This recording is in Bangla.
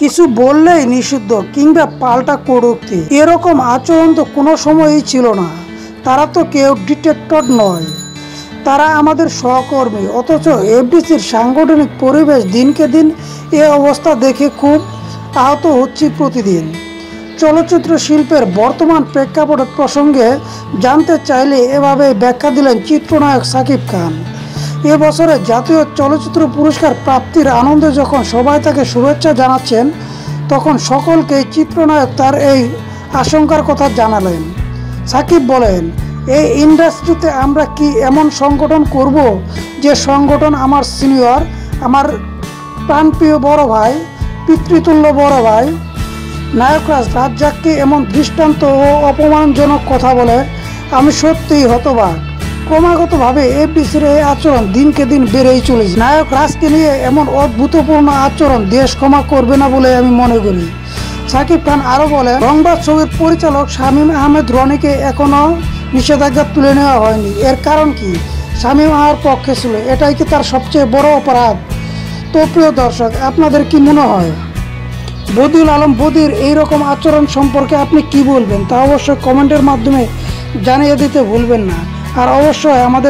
কিছু বললেই নিষিদ্ধ কিংবা পাল্টা কটূক্তি এরকম আচরণ তো কোনো সময়ই ছিল না। তারা তো কেউ ডিটেক্টর নয়। তারা আমাদের সহকর্মী, অথচ এফডিসির সাংগঠনিক পরিবেশ দিনকে দিন এ অবস্থা দেখে খুব আহত হচ্ছি প্রতিদিন। চলচ্চিত্র শিল্পের বর্তমান প্রেক্ষাপট প্রসঙ্গে জানতে চাইলে এভাবে ব্যাখ্যা দিলেন চিত্রনায়ক সাকিব খান। এবছরে জাতীয় চলচ্চিত্র পুরস্কার প্রাপ্তির আনন্দে যখন সবাই তাকে শুভেচ্ছা জানাচ্ছেন, তখন সকলকে চিত্রনায়ক তার এই আশঙ্কার কথা জানালেন। সাকিব বলেন, এই ইন্ডাস্ট্রিতে আমরা কি এমন সংগঠন করব যে সংগঠন আমার সিনিয়র, আমার প্রাণপ্রিয় বড় ভাই, পিতৃতুল্য বড় ভাই, নায়করাজ রাজ্জাককে এমন দৃষ্টান্ত ও অপমানজনক কথা বলে আমি সত্যিই হতবাক। ক্রমাগতভাবে এফডিসির এই আচরণ দিনকে দিন বেড়েই চলেছে। নায়ক রাজকে নিয়ে এমন অদ্ভুতপূর্ণ আচরণ দেশ ক্ষমা করবে না বলে আমি মনে করি। সাকিব খান আরও বলে রংবাদ ছবির পরিচালক শামীম আহমেদ রনিকে এখনও নিষেধাজ্ঞা তুলে নেওয়া হয়নি। এর কারণ কি? শামীম আহার পক্ষে ছিল, এটাই কি তার সবচেয়ে বড় অপরাধ? তো প্রিয় দর্শক, আপনাদের কি মনে হয়? বদিউল আলম বদির এইরকম আচরণ সম্পর্কে আপনি কি বলবেন তা অবশ্যই কমেন্টের মাধ্যমে জানিয়ে দিতে ভুলবেন না। আর অবশ্যই আমাদের